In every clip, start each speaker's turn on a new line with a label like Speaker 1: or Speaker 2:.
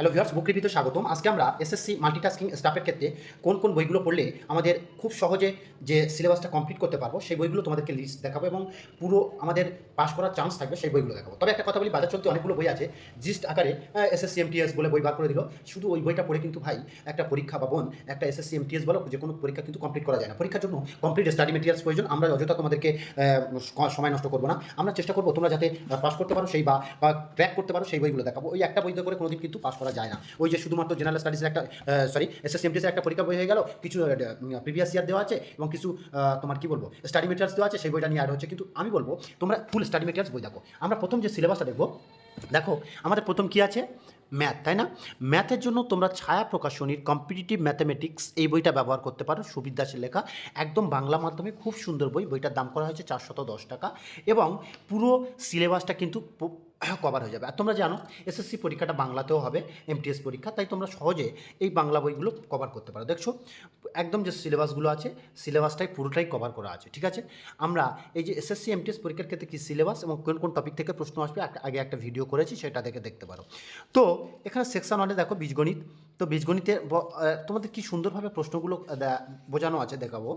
Speaker 1: Hello viewers বুক রিভিউতে স্বাগতম। আজকে আমরা এসএসসি মাল্টিটাস্কিং স্টাফের ক্ষেত্রে কোন কোন বইগুলো পড়লে আমাদের খুব সহজে যে সিলেবাসটা কমপ্লিট করতে পারব, সেই বইগুলো তোমাদেরকে লিস্ট দেখাবো এবং পুরো আমাদের পাশ করার চান্স থাকবে সেই বইগুলো দেখাবো। তবে একটা কথা বলি, বাজার চলতে অনেকগুলো বই আছে জিস্ট আকারে এসএসসি এমটিএস বলে বই বার করে দিল। শুধু ওই বইটা পড়ে কিন্তু ভাই একটা পরীক্ষা বা বোন, একটা এসএসসি এমটিএস বলো, যে কোনো পরীক্ষা কিন্তু কমপ্লিট করা যায় না। পরীক্ষার জন্য কমপ্লিট স্টাডি মেটেরিয়ালস প্রয়োজন, আমরা অযথা তোমাদেরকে সময় নষ্ট করব না। আমরা চেষ্টা করব তোমরা যাতে পাস করতে পারো সেই বা ট্র্যাক করতে পারো সেই বইগুলো দেখাবো। ওই একটা বই করে কোনোদিন কিন্তু পাস করা যায় না। ওই যে শুধুমাত্র জেনারেল স্টাডিজের একটা সরি এসএসসি এমটিএসের একটা পরীক্ষা বই হয়ে গেল, কিছু প্রিভিয়াস ইয়ার দেওয়া আছে এবং কিছু তোমার কি বলব স্টাডি মেটেরিয়ালস দেওয়া আছে, সেই বইটা নিয়ে অ্যাড হচ্ছে। কিন্তু আমি বলব, তোমরা ফুল স্টাডি মেটেরিয়ালস বই দেখো। আমরা প্রথম যে সিলেবাসটা দেখব, দেখো, আমাদের প্রথম কি আছে? ম্যাথ তাই না? ম্যাথের জন্য তোমরা ছায়া প্রকাশনীর কম্পিটিটিভ ম্যাথামেটিক্স এই বইটা ব্যবহার করতে পারো সুবিদ দাসের লেখা। একদম বাংলা মাধ্যমে খুব সুন্দর বই। বইটার দাম করা হয়েছে চারশত দশ টাকা। এবং পুরো সিলেবাসটা কিন্তু কভার হয়ে যাবে। আর তোমরা জানো এসএসসি পরীক্ষাটা বাংলাতেও হবে এমটিএস পরীক্ষা, তাই তোমরা সহজে এই বাংলা বইগুলো কভার করতে পারো। দেখছ, একদম যে সিলেবাসগুলো আছে সিলেবাসটাই পুরোটাই কভার করা আছে, ঠিক আছে? আমরা এই যে এসএসসি এমটিএস পরীক্ষার ক্ষেত্রে কী সিলেবাস এবং কোন কোন টপিক থেকে প্রশ্ন আসবে, আগে একটা ভিডিও করেছি, সেটা দেখে দেখতে পারো। তো, এখানে সেকশন ওয়ানে দেখো বীজগণিত তো বীজগণিতে তোমাদের কি সুন্দরভাবে প্রশ্নগুলো বোঝানো আছে দেখাবো।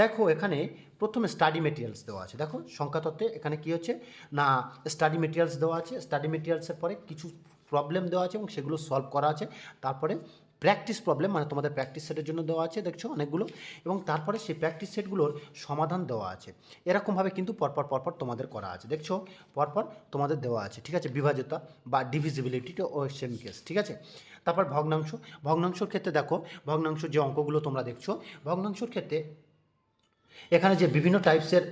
Speaker 1: দেখো, এখানে প্রথমে স্টাডি মেটেরিয়ালস দেওয়া আছে। দেখো, সংখ্যাতত্ত্বে এখানে কি হচ্ছে? না স্টাডি মেটেরিয়ালস দেওয়া আছে। স্টাডি মেটেরিয়ালসের পরে কিছু প্রবলেম দেওয়া আছে এবং সেগুলো সলভ করা আছে। তারপরে প্র্যাকটিস প্রবলেম মানে তোমাদের প্র্যাকটিস সেটের জন্য দেওয়া আছে, দেখছ অনেকগুলো, এবং তারপরে সেই প্র্যাকটিস সেটগুলোর সমাধান দেওয়া আছে। এরকমভাবে কিন্তু পরপর পরপর তোমাদের করা আছে, দেখছ? পরপর তোমাদের দেওয়া আছে, ঠিক আছে? বিভাজতা বা ডিভিজিবিলিটি ও সেম কেস ঠিক আছে? তারপর ভগ্নাংশ, ভগ্নাংশর ক্ষেত্রে দেখো ভগ্নাংশ যে অঙ্কগুলো তোমরা দেখছ, ভগ্নাংশর ক্ষেত্রে এখানে যে বিভিন্ন টাইপসের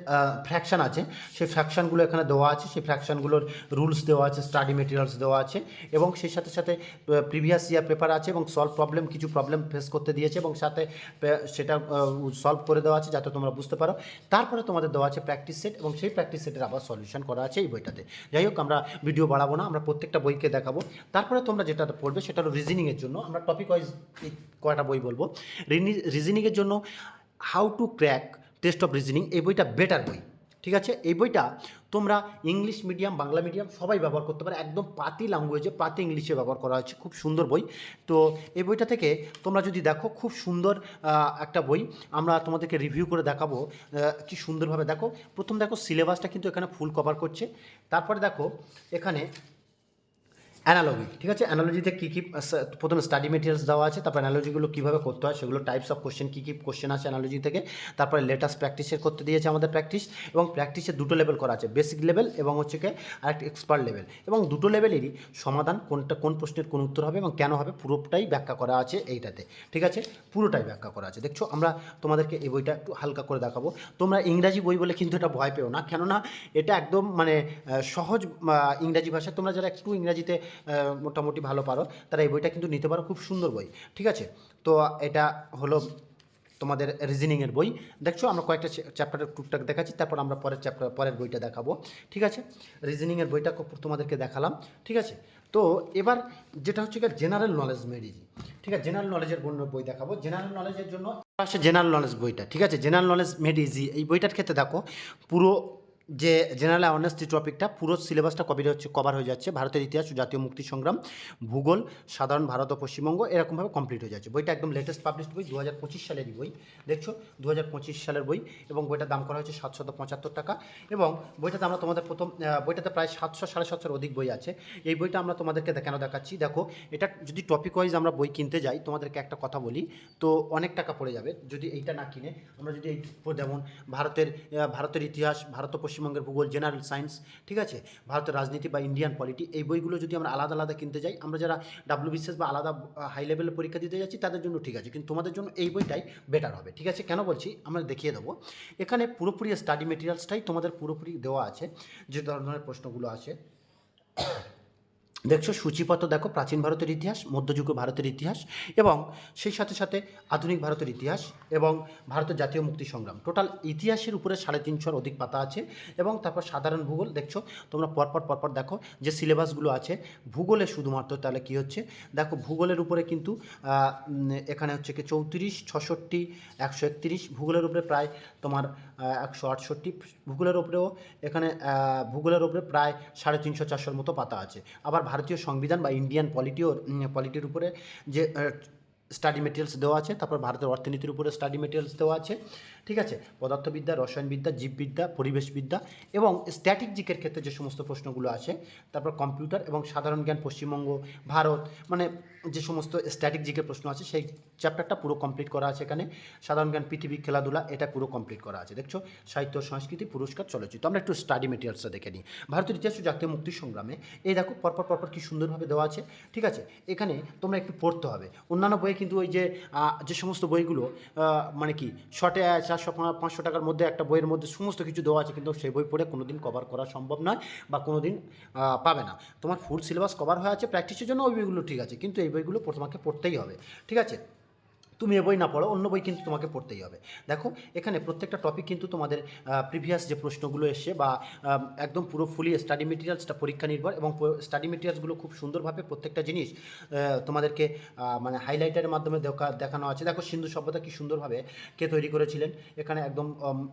Speaker 1: ফ্র্যাকশান আছে, সেই ফ্র্যাকশানগুলো এখানে দেওয়া আছে, সেই ফ্র্যাকশানগুলোর রুলস দেওয়া আছে স্টাডি মেটেরিয়ালস দেওয়া আছে এবং সেই সাথে সাথে প্রিভিয়াস ইয়ার পেপার আছে এবং সলভ প্রবলেম কিছু প্রবলেম ফেস করতে দিয়েছে এবং সাথে সেটা সলভ করে দেওয়া আছে যাতে তোমরা বুঝতে পারো। তারপরে তোমাদের দেওয়া আছে প্র্যাকটিস সেট এবং সেই প্র্যাকটিস সেটের আবার সলিউশন করা আছে এই বইটাতে। যাই হোক, আমরা ভিডিও বাড়াবো না, আমরা প্রত্যেকটা বইকে দেখাবো। তারপরে তোমরা যেটা পড়বে সেটা হলো রিজনিংয়ের জন্য। আমরা টপিক ওয়াইজ কয়টা বই বলব। রিজনিংয়ের জন্য how to crack test of reasoning, এই বইটা বেটার বই। ঠিক আছে? এই বইটা তোমরা ইংলিশ মিডিয়াম বাংলা মিডিয়াম সবাই ব্যবহার করতে পারে। একদম পাতি ল্যাঙ্গুয়েজে পাতি ইংলিশে ব্যবহার করা হয়েছে। খুব সুন্দর বই। তো এই বইটা থেকে তোমরা যদি দেখো, খুব সুন্দর একটা বই। আমরা তোমাদেরকে রিভিউ করে দেখাবো কি সুন্দরভাবে। দেখো, প্রথম দেখো সিলেবাসটা কিন্তু এখানে ফুল কভার করছে। তারপরে দেখো, এখানে অ্যানালজি ঠিক আছে? অ্যানালজিতে কী কী প্রথমে স্টাডি মেটেরিয়ালস দেওয়া আছে, তারপর অ্যানালজিগুলো কীভাবে করতে হয় সেগুলো টাইপস অফ কোশ্চেন কী কী কোশ্চেন আছে অ্যানালজি থেকে, তারপরে লেটাস্ট প্র্যাকটিসের করতে দিয়েছে আমাদের প্র্যাকটিস এবং প্র্যাকটিসে দুটো লেভেল করা আছে বেসিক লেভেল এবং হচ্ছে কি, আরেকটা এক্সপার্ট লেভেল এবং দুটো লেভেলেরই সমাধান কোনটা, কোন প্রশ্নের কোন উত্তর হবে এবং কেন হবে পুরোটাই ব্যাখ্যা করা আছে এইটাতে, ঠিক আছে? পুরোটাই ব্যাখ্যা করা আছে। দেখছ, আমরা তোমাদেরকে এই বইটা একটু হালকা করে দেখাবো। তোমরা ইংরাজি বই বলে কিন্তু এটা ভয় পেও না, কেননা এটা একদম মানে সহজ ইংরাজি ভাষা তোমরা যারা একটু ইংরাজিতে মোটামুটি ভালো পারো। তারা এই বইটা কিন্তু নিতে পারো, খুব সুন্দর বই, ঠিক আছে? তো এটা হলো তোমাদের রিজনিংয়ের বই। দেখছ, আমরা কয়েকটা চ্যাপ্টারের টুকটাক দেখাচ্ছি, তারপর আমরা পরের চ্যাপ্টার পরের বইটা দেখাবো, ঠিক আছে? রিজনিংয়ের বইটা তোমাদেরকে দেখালাম, ঠিক আছে? তো এবার যেটা হচ্ছে জেনারেল নলেজ মেডিজি ঠিক আছে? জেনারেল নলেজের বন্য বই দেখাবো। জেনারেল নলেজের জন্য আসে জেনারেল নলেজ বইটা, ঠিক আছে? জেনারেল নলেজ মেডিজি এই বইটার ক্ষেত্রে দেখো, পুরো যে জেনারেল অ্যাওয়ারনেস যে টপিকটা পুরো সিলেবাসটা কভার হচ্ছে কভার হয়ে যাচ্ছে, ভারতের ইতিহাস জাতীয় মুক্তি সংগ্রাম, ভূগোল, সাধারণ ভারত ও পশ্চিমবঙ্গ, এরকমভাবে কমপ্লিট হয়ে যাচ্ছে। বইটা একদম লেটেস্ট পাবলিশড বই দু হাজার পঁচিশ সালেরই বই, দেখছ? দু হাজার পঁচিশ সালের বই, এবং বইটার দাম করা হয়েছে সাতশত পঁচাত্তর টাকা, এবং বইটাতে আমরা তোমাদের প্রথম বইটাতে প্রায় সাতশো, সাড়ে সাতশোর অধিক বই আছে। এই বইটা আমরা তোমাদেরকে কেন দেখাচ্ছি। দেখো, এটা যদি টপিক ওয়াইজ আমরা বই কিনতে যাই, তোমাদেরকে একটা কথা বলি, তো অনেক টাকা পড়ে যাবে। যদি এইটা না কিনে, আমরা যদি এই, যেমন ভারতের ভারতের ইতিহাস, ভারত পশ্চিমবঙ্গের ভূগোল জেনারেল সায়েন্স ঠিক আছে? ভারতের রাজনীতি বা ইন্ডিয়ান পলিটি এই বইগুলো যদি আমরা আলাদা আলাদা কিনতে যাই, আমরা যারা ডাব্লিউবিসিএস বা আলাদা হাই লেভেলের পরীক্ষা দিতে যাচ্ছি, তাদের জন্য ঠিক আছে। কিন্তু তোমাদের জন্য এই বইটাই বেটার হবে, ঠিক আছে? কেন বলছি? আমরা দেখিয়ে দেবো। এখানে পুরোপুরি স্টাডি মেটেরিয়ালসটাই তোমাদের পুরোপুরি দেওয়া আছে, যে ধরনের প্রশ্নগুলো আছে। দেখছ সূচিপত্র দেখো, প্রাচীন ভারতের ইতিহাস, মধ্যযুগ ভারতের ইতিহাস এবং সেই সাথে সাথে আধুনিক ভারতের ইতিহাস এবং ভারতের জাতীয় মুক্তি সংগ্রাম। টোটাল ইতিহাসের উপরে সাড়ে তিনশোর অধিক পাতা আছে এবং তারপর সাধারণ ভূগোল, দেখছ, তোমরা পরপর পরপর দেখো, যে সিলেবাসগুলো আছে, ভূগোলে শুধুমাত্র তাহলে কি হচ্ছে? দেখো, ভূগোলের উপরে কিন্তু এখানে হচ্ছে কি চৌত্রিশ, ছষট্টি, একশো একত্রিশ, ভূগোলের উপরে প্রায় তোমার একশো আটষট্টি, ভূগোলের উপরেও এখানে ভূগোলের উপরে প্রায় সাড়ে তিনশো, চারশোর মতো পাতা আছে। আবার ভারতীয় সংবিধান বা ইন্ডিয়ান পলিটিওর পলিটির উপরে যে স্টাডি মেটেরিয়ালস দেওয়া আছে, তারপর ভারতের অর্থনীতির উপরে স্টাডি মেটেরিয়ালস দেওয়া আছে, ঠিক আছে? পদার্থবিদ্যা, রসায়নবিদ্যা, জীববিদ্যা, পরিবেশবিদ্যা এবং স্ট্যাটিক জিকের ক্ষেত্রে যে সমস্ত প্রশ্নগুলো আছে, তারপর কম্পিউটার এবং সাধারণ জ্ঞান, পশ্চিমবঙ্গ, ভারত মানে যে সমস্ত স্ট্যাটিক জিকের প্রশ্ন আছে, সেই চ্যাপ্টারটা পুরো কমপ্লিট করা আছে এখানে। সাধারণ জ্ঞান, পৃথিবী, খেলাধুলা, এটা পুরো কমপ্লিট করা আছে, দেখছ? সাহিত্য, সংস্কৃতি, পুরস্কার, চলচ্চিত্র। আমরা একটু স্টাডি মেটেরিয়ালসটা দেখে নিই। ভারতের ইতিহাস জাতীয় মুক্তি সংগ্রামে, এই দেখো, পরপর পরপর কি সুন্দরভাবে দেওয়া আছে, ঠিক আছে? এখানে তোমরা একটু পড়তে হবে। অন্যান্য বইয়ে কিন্তু ওই যে যে সমস্ত বইগুলো মানে কি শর্টে চারশো পাঁচশো টাকার মধ্যে একটা বইয়ের মধ্যে সমস্ত কিছু দেওয়া আছে, কিন্তু সেই বই পড়ে কোনো দিন কভার করা সম্ভব নয় বা কোনো দিন পাবে না। তোমার ফুল সিলেবাস কভার হয়ে আছে প্র্যাকটিসের জন্য ওই বইগুলো ঠিক আছে, কিন্তু এই বইগুলো তোমাকে পড়তেই হবে ঠিক আছে? তুমি এ বই না পড়ো, অন্য বই কিন্তু তোমাকে পড়তেই হবে। দেখো, এখানে প্রত্যেকটা টপিক কিন্তু তোমাদের প্রিভিয়াস যে প্রশ্নগুলো এসছে বা একদম পুরো ফুলি স্টাডি মেটেরিয়ালসটা পরীক্ষা নির্ভর এবং স্টাডি মেটেরিয়ালসগুলো খুব সুন্দরভাবে প্রত্যেকটা জিনিস তোমাদেরকে মানে হাইলাইটারের মাধ্যমে দেখা, দেখানো আছে। দেখো, সিন্ধু সভ্যতা কি সুন্দরভাবে কে তৈরি করেছিলেন? এখানে একদম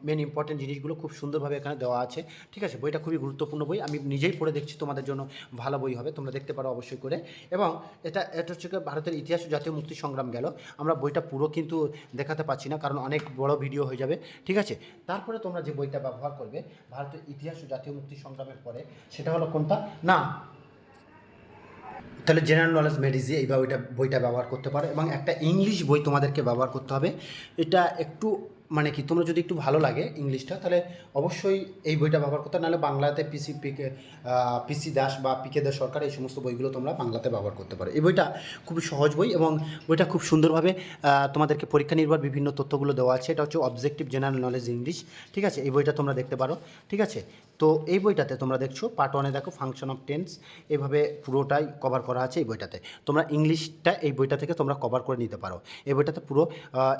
Speaker 1: মেন ইম্পর্টেন্ট জিনিসগুলো খুব সুন্দরভাবে এখানে দেওয়া আছে। ঠিক আছে, বইটা খুবই গুরুত্বপূর্ণ বই। আমি নিজেই পড়ে দেখছি, তোমাদের জন্য ভালো বই হবে। তোমরা দেখতে পারো অবশ্যই করে। এবং এটা এটা হচ্ছে ভারতের ইতিহাস জাতীয় মুক্তি সংগ্রাম গেল। আমরা বইটা পুরো কিন্তু দেখাতে পাচ্ছি না, কারণ অনেক বড় ভিডিও হয়ে যাবে। ঠিক আছে? তারপরে তোমরা যে বইটা ব্যবহার করবে, ভারতের ইতিহাস ও জাতীয় মুক্তি সংগ্রামের পরে, সেটা হলো কোনটা? না। তাহলে জেনারেল নলেজ মেডিজি এই বইটা বইটা ব্যবহার করতে পারো এবং একটা ইংলিশ বই তোমাদেরকে ব্যবহার করতে হবে। এটা একটু মানে কি, তোমরা যদি একটু ভালো লাগে ইংলিশটা, তাহলে অবশ্যই এই বইটা ব্যবহার করতে নাহলে বাংলাতে পিসি পিকে পিসি দাস বা পিকে দাস সরকার এই সমস্ত বইগুলো তোমরা বাংলাতে ব্যবহার করতে পারো। এই বইটা খুবই সহজ বই এবং বইটা খুব সুন্দরভাবে তোমাদেরকে পরীক্ষা নির্ভর বিভিন্ন তথ্যগুলো দেওয়া আছে। এটা হচ্ছে অবজেক্টিভ জেনারেল নলেজ ইংলিশ ঠিক আছে? এই বইটা তোমরা দেখতে পারো, ঠিক আছে? তো এই বইটাতে তোমরা দেখছ পার্ট ওয়ানে দেখো ফাংশন অফ টেন্স এভাবে পুরোটাই কভার করা আছে এই বইটাতে। তোমরা ইংলিশটা এই বইটা থেকে তোমরা কভার করে নিতে পারো। এই বইটাতে পুরো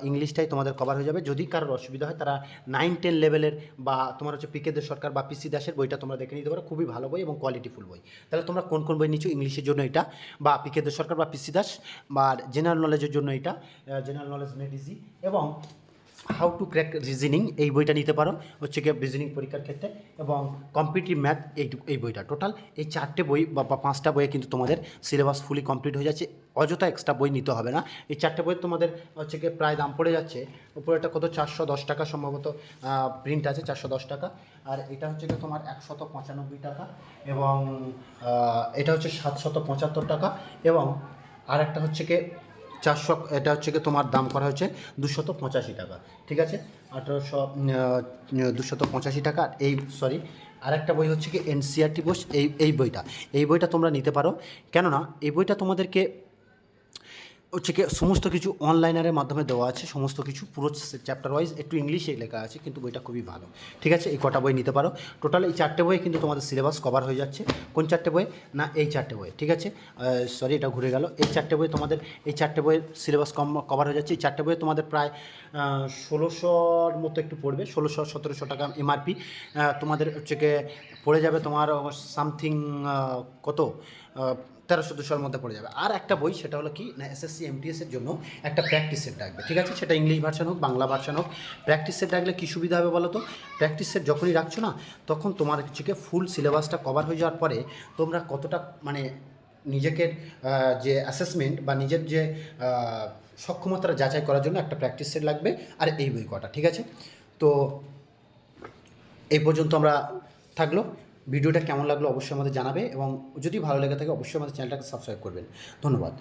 Speaker 1: ইংলিশটাই তোমাদের কভার হয়ে যাবে। যদি কারোর অসুবিধা হয়, তারা নাইন টেন লেভেলের বা তোমার হচ্ছে পিকেদের সরকার বা পিসি দাসের বইটা তোমরা দেখে নিতে পারো। খুবই ভালো বই এবং কোয়ালিটিফুল বই। তাহলে তোমরা কোন কোন বই নিচ্ছ? ইংলিশের জন্য এটা বা পিকেদের সরকার বা পিসি দাস বা জেনারেল নলেজের জন্য এটা জেনারেল নলেজ মেডিজি এবং হাউ টু ক্র্যাক রিজনিং এই বইটা নিতে পারো। হচ্ছে গিয়ে রিজনিং পরীক্ষার ক্ষেত্রে এবং কম্পিটিভ ম্যাথ এই এই বইটা। টোটাল এই চারটে বই বা পাঁচটা বইয়ে কিন্তু তোমাদের সিলেবাস ফুলি কমপ্লিট হয়ে যাচ্ছে। অযথা এক্সট্রা বই নিতে হবে না। এই চারটে বই তোমাদের হচ্ছে গিয়ে প্রায় দাম পড়ে যাচ্ছে। উপরেটা কত? চারশো দশ টাকা সম্ভবত প্রিন্ট আছে চারশো দশ টাকা। আর এটা হচ্ছে গিয়ে তোমার একশত পঁচানব্বই টাকা এবং এটা হচ্ছে সাতশত পঁচাত্তর টাকা। এবং আর একটা হচ্ছে গিয়ে চারশো, এটা হচ্ছে কি তোমার দাম করা হয়েছে দুশত পঁচাশি টাকা, ঠিক আছে? আঠেরোশো দুশত পঁচাশি টাকা এই সরি আরেকটা বই হচ্ছে কি এনসিআরটি বোস এই এই বইটা এই বইটা তোমরা নিতে পারো। কেননা, এই বইটা তোমাদেরকে হচ্ছে কি, সমস্ত কিছু অনলাইনারের মাধ্যমে দেওয়া আছে, সমস্ত কিছু পুরো চ্যাপ্টার ওয়াইজ একটু ইংলিশে লেখা আছে, কিন্তু বইটা খুবই ভালো। ঠিক আছে, এই কটা বই নিতে পারো। টোটাল এই চারটে বই কিন্তু তোমাদের সিলেবাস কভার হয়ে যাচ্ছে। কোন চারটে বই? না, এই চারটে বই, ঠিক আছে? সরি এটা ঘুরে গেল। এই চারটে বই তোমাদের, এই চারটে বইয়ের সিলেবাস কম কভার হয়ে যাচ্ছে। এই চারটে বই তোমাদের প্রায় ষোলোশোর মতো একটু পড়বে, ষোলোশো, সতেরোশো টাকা এমআরপি তোমাদের হচ্ছে পড়ে যাবে তোমার সামথিং কত? তেরোশো দুশোর মধ্যে পড়ে যাবে। আর একটা বই সেটা হলো কি? না এসএসসি এমটিএসের জন্য একটা প্র্যাকটিস সেট ডাকবে ঠিক আছে? সেটা ইংলিশ ভার্সান হোক বাংলা ভার্সান হোক। প্র্যাকটিস সেট ডাকলে কী সুবিধা হবে বলো তো? প্র্যাকটিস সেট যখনই রাখছো না তখন তোমার গিয়ে ফুল সিলেবাসটা কভার হয়ে যাওয়ার পরে তোমরা কতটা মানে নিজেকে যে অ্যাসেসমেন্ট বা নিজের যে আহ, সক্ষমতাটা যাচাই করার জন্য একটা প্র্যাকটিস সেট লাগবে। আর এই বই কটা ঠিক আছে? তো এই পর্যন্ত আমরা থাকল। ভিডিওটা কেমন লাগল অবশ্যই আমাদের জানাবে এবং যদি ভালো লেগে থাকে অবশ্যই আমাদের চ্যানেলটাকে সাবস্ক্রাইব করবেন। ধন্যবাদ।